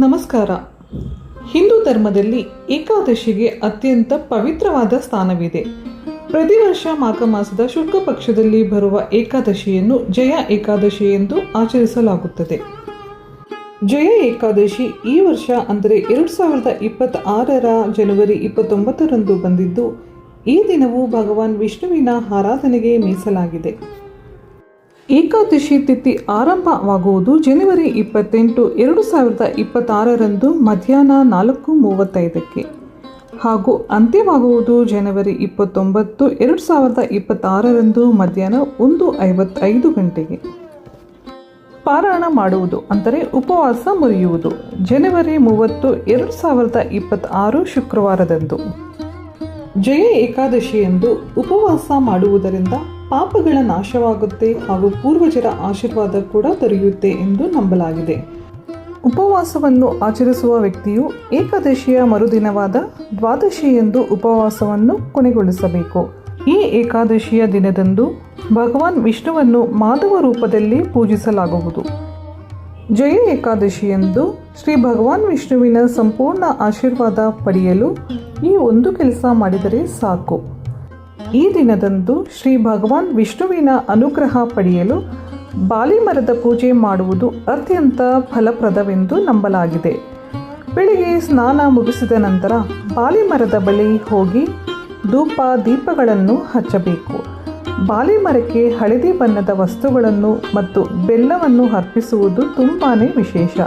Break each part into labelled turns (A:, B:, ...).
A: ನಮಸ್ಕಾರ. ಹಿಂದೂ ಧರ್ಮದಲ್ಲಿ ಏಕಾದಶಿಗೆ ಅತ್ಯಂತ ಪವಿತ್ರವಾದ ಸ್ಥಾನವಿದೆ. ಪ್ರತಿ ವರ್ಷ ಮಾಘ ಮಾಸದ ಶುಕ್ಲ ಪಕ್ಷದಲ್ಲಿ ಬರುವ ಏಕಾದಶಿಯನ್ನು ಜಯ ಏಕಾದಶಿ ಎಂದು ಆಚರಿಸಲಾಗುತ್ತದೆ. ಜಯ ಏಕಾದಶಿ ಈ ವರ್ಷ ಅಂದರೆ ಎರಡು ಸಾವಿರದ ಇಪ್ಪತ್ತಾರರ ಜನವರಿ ಇಪ್ಪತ್ತೊಂಬತ್ತರಂದು ಬಂದಿದ್ದು, ಈ ದಿನವು ಭಗವಾನ್ ವಿಷ್ಣುವಿನ ಆರಾಧನೆಗೆ ಮೀಸಲಾಗಿದೆ. ಏಕಾದಶಿ ತಿಥಿ ಆರಂಭವಾಗುವುದು ಜನವರಿ ಇಪ್ಪತ್ತೆಂಟು, ಎರಡು ಸಾವಿರದ ಇಪ್ಪತ್ತಾರರಂದು ಮಧ್ಯಾಹ್ನ ನಾಲ್ಕು ಮೂವತ್ತೈದಕ್ಕೆ. ಹಾಗೂ ಅಂತ್ಯವಾಗುವುದು ಜನವರಿ ಇಪ್ಪತ್ತೊಂಬತ್ತು, ಎರಡು ಸಾವಿರದ ಇಪ್ಪತ್ತಾರರಂದು ಮಧ್ಯಾಹ್ನ ಒಂದು ಐವತ್ತೈದು ಗಂಟೆಗೆ. ಪಾರಾಯಣ ಮಾಡುವುದು ಅಂದರೆ ಉಪವಾಸ ಮುರಿಯುವುದು. ಜನವರಿ ಮೂವತ್ತು, ಎರಡು ಸಾವಿರದ ಇಪ್ಪತ್ತಾರು ಶುಕ್ರವಾರದಂದು. ಜಯ ಏಕಾದಶಿಯಂದು ಉಪವಾಸ ಮಾಡುವುದರಿಂದ ಪಾಪಗಳ ನಾಶವಾಗುತ್ತೆ ಹಾಗೂ ಪೂರ್ವಜರ ಆಶೀರ್ವಾದ ಕೂಡ ದೊರೆಯುತ್ತೆ ಎಂದು ನಂಬಲಾಗಿದೆ. ಉಪವಾಸವನ್ನು ಆಚರಿಸುವ ವ್ಯಕ್ತಿಯು ಏಕಾದಶಿಯ ಮರುದಿನವಾದ ದ್ವಾದಶಿಯಂದು ಉಪವಾಸವನ್ನು ಕೊನೆಗೊಳಿಸಬೇಕು. ಈ ಏಕಾದಶಿಯ ದಿನದಂದು ಭಗವಾನ್ ವಿಷ್ಣುವನ್ನು ಮಾಧವ ರೂಪದಲ್ಲಿ ಪೂಜಿಸಲಾಗುವುದು. ಜಯ ಏಕಾದಶಿಯಂದು ಶ್ರೀ ಭಗವಾನ್ ವಿಷ್ಣುವಿನ ಸಂಪೂರ್ಣ ಆಶೀರ್ವಾದ ಪಡೆಯಲು ಈ ಒಂದು ಕೆಲಸ ಮಾಡಿದರೆ ಸಾಕು. ಈ ದಿನದಂದು ಶ್ರೀ ಭಗವಾನ್ ವಿಷ್ಣುವಿನ ಅನುಗ್ರಹ ಪಡೆಯಲು ಬಾಲಿಮರದ ಪೂಜೆ ಮಾಡುವುದು ಅತ್ಯಂತ ಫಲಪ್ರದವೆಂದು ನಂಬಲಾಗಿದೆ. ಬೆಳಿಗ್ಗೆ ಸ್ನಾನ ಮುಗಿಸಿದ ನಂತರ ಬಾಲಿಮರದ ಬಳಿ ಹೋಗಿ ಧೂಪ ದೀಪಗಳನ್ನು ಹಚ್ಚಬೇಕು. ಬಾಲಿಮರಕ್ಕೆ ಹಳದಿ ಬಣ್ಣದ ವಸ್ತುಗಳನ್ನು ಮತ್ತು ಬೆಲ್ಲವನ್ನು ಅರ್ಪಿಸುವುದು ತುಂಬಾ ವಿಶೇಷ.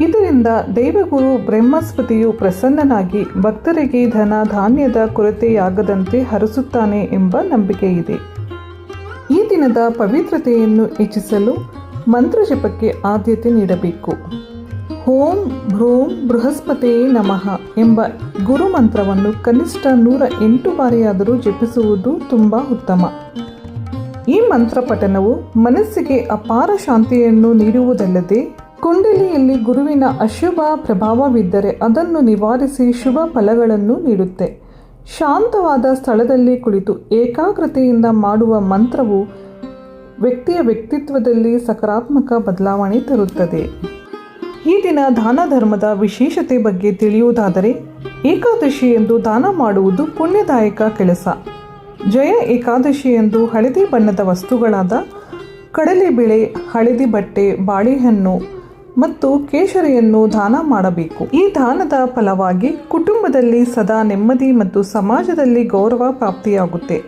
A: ಇದರಿಂದ ದೇವಗುರು ಬ್ರಹ್ಮಸ್ಪತಿಯು ಪ್ರಸನ್ನನಾಗಿ ಭಕ್ತರಿಗೆ ಧನ ಧಾನ್ಯದ ಕೊರತೆಯಾಗದಂತೆ ಹರಿಸುತ್ತಾನೆ ಎಂಬ ನಂಬಿಕೆ ಇದೆ. ಈ ದಿನದ ಪವಿತ್ರತೆಯನ್ನು ಹೆಚ್ಚಿಸಲು ಮಂತ್ರ ಜಪಕ್ಕೆ ಆದ್ಯತೆ ನೀಡಬೇಕು. ಓಂ ಭ್ರೂಂ ಬೃಹಸ್ಪತಿಯೇ ನಮಃ ಎಂಬ ಗುರು ಮಂತ್ರವನ್ನು ಕನಿಷ್ಠ ನೂರ ಎಂಟು ಬಾರಿಯಾದರೂ ಜಪಿಸುವುದು ತುಂಬ ಉತ್ತಮ. ಈ ಮಂತ್ರ ಪಠನವು ಮನಸ್ಸಿಗೆ ಅಪಾರ ಶಾಂತಿಯನ್ನು ನೀಡುವುದಲ್ಲದೆ ಕುಂಡಲಿಯಲ್ಲಿ ಗುರುವಿನ ಅಶುಭ ಪ್ರಭಾವವಿದ್ದರೆ ಅದನ್ನು ನಿವಾರಿಸಿ ಶುಭ ಫಲಗಳನ್ನು ನೀಡುತ್ತೆ. ಶಾಂತವಾದ ಸ್ಥಳದಲ್ಲಿ ಕುಳಿತು ಏಕಾಗ್ರತೆಯಿಂದ ಮಾಡುವ ಮಂತ್ರವು ವ್ಯಕ್ತಿಯ ವ್ಯಕ್ತಿತ್ವದಲ್ಲಿ ಸಕಾರಾತ್ಮಕ ಬದಲಾವಣೆ ತರುತ್ತದೆ. ಈ ದಿನ ದಾನ ಧರ್ಮದ ವಿಶೇಷತೆ ಬಗ್ಗೆ ತಿಳಿಯುವುದಾದರೆ, ಏಕಾದಶಿ ಎಂದು ದಾನ ಮಾಡುವುದು ಪುಣ್ಯದಾಯಕ ಕೆಲಸ. ಜಯ ಏಕಾದಶಿ ಎಂದು ಹಳದಿ ಬಣ್ಣದ ವಸ್ತುಗಳಾದ ಕಡಲೆಬೇಳೆ ಹಳದಿ ಬಟ್ಟೆ, ಬಾಳೆಹಣ್ಣು ಮತ್ತು ಕೇಸರಿಯನ್ನು ದಾನ ಮಾಡಬೇಕು. ಈ ದಾನದ ಫಲವಾಗಿ ಕುಟುಂಬದಲ್ಲಿ ಸದಾ ನೆಮ್ಮದಿ ಮತ್ತು ಸಮಾಜದಲ್ಲಿ ಗೌರವ ಪ್ರಾಪ್ತಿಯಾಗುತ್ತೆ.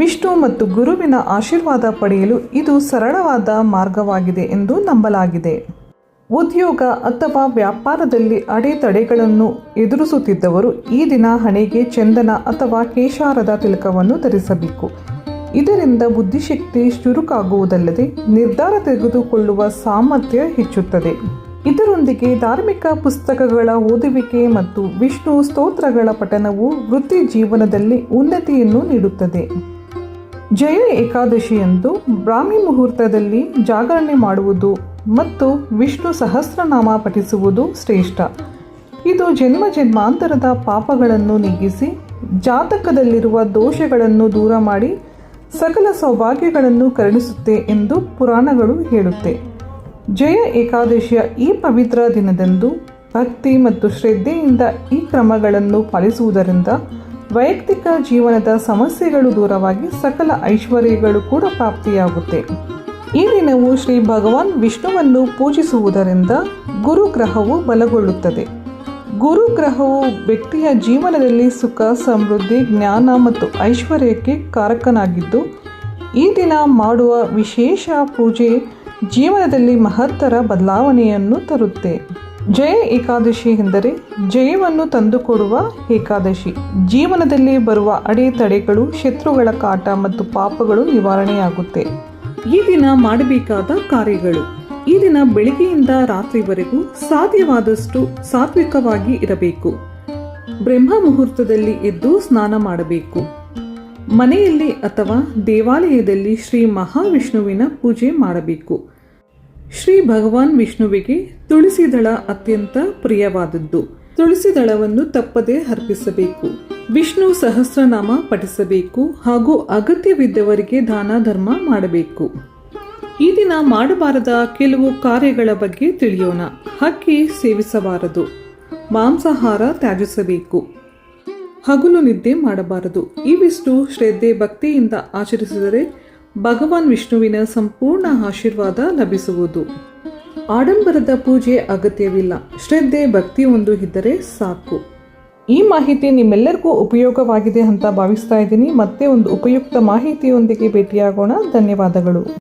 A: ವಿಷ್ಣು ಮತ್ತು ಗುರುವಿನ ಆಶೀರ್ವಾದ ಪಡೆಯಲು ಇದು ಸರಳವಾದ ಮಾರ್ಗವಾಗಿದೆ ಎಂದು ನಂಬಲಾಗಿದೆ. ಉದ್ಯೋಗ ಅಥವಾ ವ್ಯಾಪಾರದಲ್ಲಿ ಅಡೆತಡೆಗಳನ್ನು ಎದುರಿಸುತ್ತಿದ್ದವರು ಈ ದಿನ ಹಣೆಗೆ ಚಂದನ ಅಥವಾ ಕೇಶಾರದ ತಿಲಕವನ್ನು ಧರಿಸಬೇಕು. ಇದರಿಂದ ಬುದ್ಧಿಶಕ್ತಿ ಚುರುಕಾಗುವುದಲ್ಲದೆ ನಿರ್ಧಾರ ತೆಗೆದುಕೊಳ್ಳುವ ಸಾಮರ್ಥ್ಯ ಹೆಚ್ಚುತ್ತದೆ. ಇದರೊಂದಿಗೆ ಧಾರ್ಮಿಕ ಪುಸ್ತಕಗಳ ಓದುವಿಕೆ ಮತ್ತು ವಿಷ್ಣು ಸ್ತೋತ್ರಗಳ ಪಠನವು ವೃತ್ತಿ ಜೀವನದಲ್ಲಿ ಉನ್ನತಿಯನ್ನು ನೀಡುತ್ತದೆ. ಜಯ ಏಕಾದಶಿಯಂದು ಬ್ರಾಹ್ಮಿ ಮುಹೂರ್ತದಲ್ಲಿ ಜಾಗರಣೆ ಮಾಡುವುದು ಮತ್ತು ವಿಷ್ಣು ಸಹಸ್ರನಾಮ ಪಠಿಸುವುದು ಶ್ರೇಷ್ಠ. ಇದು ಜನ್ಮ ಜನ್ಮಾಂತರದ ಪಾಪಗಳನ್ನು ನೀಗಿಸಿ ಜಾತಕದಲ್ಲಿರುವ ದೋಷಗಳನ್ನು ದೂರ ಮಾಡಿ ಸಕಲ ಸೌಭಾಗ್ಯಗಳನ್ನು ಕರುಣಿಸುತ್ತೆ ಎಂದು ಪುರಾಣಗಳು ಹೇಳುತ್ತೆ. ಜಯ ಏಕಾದಶಿಯ ಈ ಪವಿತ್ರ ದಿನದಂದು ಭಕ್ತಿ ಮತ್ತು ಶ್ರದ್ಧೆಯಿಂದ ಈ ಕ್ರಮಗಳನ್ನು ಪಾಲಿಸುವುದರಿಂದ ವೈಯಕ್ತಿಕ ಜೀವನದ ಸಮಸ್ಯೆಗಳು ದೂರವಾಗಿ ಸಕಲ ಐಶ್ವರ್ಯಗಳು ಕೂಡ ಪ್ರಾಪ್ತಿಯಾಗುತ್ತೆ. ಈ ದಿನವು ಶ್ರೀ ಭಗವಾನ್ ವಿಷ್ಣುವನ್ನು ಪೂಜಿಸುವುದರಿಂದ ಗುರುಗ್ರಹವು ಬಲಗೊಳ್ಳುತ್ತದೆ. ಗುರುಗ್ರಹವು ವ್ಯಕ್ತಿಯ ಜೀವನದಲ್ಲಿ ಸುಖ, ಸಮೃದ್ಧಿ, ಜ್ಞಾನ ಮತ್ತು ಐಶ್ವರ್ಯಕ್ಕೆ ಕಾರಕನಾಗಿದ್ದು, ಈ ದಿನ ಮಾಡುವ ವಿಶೇಷ ಪೂಜೆ ಜೀವನದಲ್ಲಿ ಮಹತ್ತರ ಬದಲಾವಣೆಯನ್ನು ತರುತ್ತೆ. ಜಯ ಏಕಾದಶಿ ಎಂದರೆ ಜಯವನ್ನು ತಂದುಕೊಡುವ ಏಕಾದಶಿ. ಜೀವನದಲ್ಲಿ ಬರುವ ಅಡೆತಡೆಗಳು ಶತ್ರುಗಳ ಕಾಟ ಮತ್ತು ಪಾಪಗಳು ನಿವಾರಣೆಯಾಗುತ್ತೆ. ಈ ದಿನ ಮಾಡಬೇಕಾದ ಕಾರ್ಯಗಳು. ಈ ದಿನ ಬೆಳಿಗ್ಗೆಯಿಂದ ರಾತ್ರಿವರೆಗೂ ಸಾಧ್ಯವಾದಷ್ಟು ಸಾತ್ವಿಕವಾಗಿ ಇರಬೇಕು. ಬ್ರಹ್ಮ ಮುಹೂರ್ತದಲ್ಲಿ ಎದ್ದು ಸ್ನಾನ ಮಾಡಬೇಕು. ಮನೆಯಲ್ಲಿ ಅಥವಾ ದೇವಾಲಯದಲ್ಲಿ ಶ್ರೀ ಮಹಾವಿಷ್ಣುವಿನ ಪೂಜೆ ಮಾಡಬೇಕು. ಶ್ರೀ ಭಗವಾನ್ ವಿಷ್ಣುವಿಗೆ ತುಳಸಿ ದಳ ಅತ್ಯಂತ ಪ್ರಿಯವಾದದ್ದು. ತುಳಸಿ ದಳವನ್ನು ತಪ್ಪದೇ ಅರ್ಪಿಸಬೇಕು. ವಿಷ್ಣು ಸಹಸ್ರನಾಮ ಪಠಿಸಬೇಕು ಹಾಗೂ ಅಗತ್ಯವಿದ್ದವರಿಗೆ ದಾನ ಧರ್ಮ ಮಾಡಬೇಕು. ಈ ದಿನ ಮಾಡಬಾರದ ಕೆಲವು ಕಾರ್ಯಗಳ ಬಗ್ಗೆ ತಿಳಿಯೋಣ. ಹಕ್ಕಿ ಸೇವಿಸಬಾರದು. ಮಾಂಸಾಹಾರ ತ್ಯಾಜಿಸಬೇಕು. ಹಗಲು ನಿದ್ದೆ ಮಾಡಬಾರದು. ಇವಿಷ್ಟು ಶ್ರದ್ಧೆ ಭಕ್ತಿಯಿಂದ ಆಚರಿಸಿದರೆ ಭಗವಾನ್ ವಿಷ್ಣುವಿನ ಸಂಪೂರ್ಣ ಆಶೀರ್ವಾದ ಲಭಿಸುವುದು. ಆಡಂಬರದ ಪೂಜೆ ಅಗತ್ಯವಿಲ್ಲ. ಶ್ರದ್ಧೆ ಭಕ್ತಿ ಒಂದು ಇದ್ದರೆ ಸಾಕು. ಈ ಮಾಹಿತಿ ನಿಮ್ಮೆಲ್ಲರಿಗೂ ಉಪಯೋಗವಾಗಿದೆ ಅಂತ ಭಾವಿಸ್ತಾ ಇದ್ದೀನಿ. ಮತ್ತೆ ಒಂದು ಉಪಯುಕ್ತ ಮಾಹಿತಿಯೊಂದಿಗೆ ಭೇಟಿಯಾಗೋಣ. ಧನ್ಯವಾದಗಳು.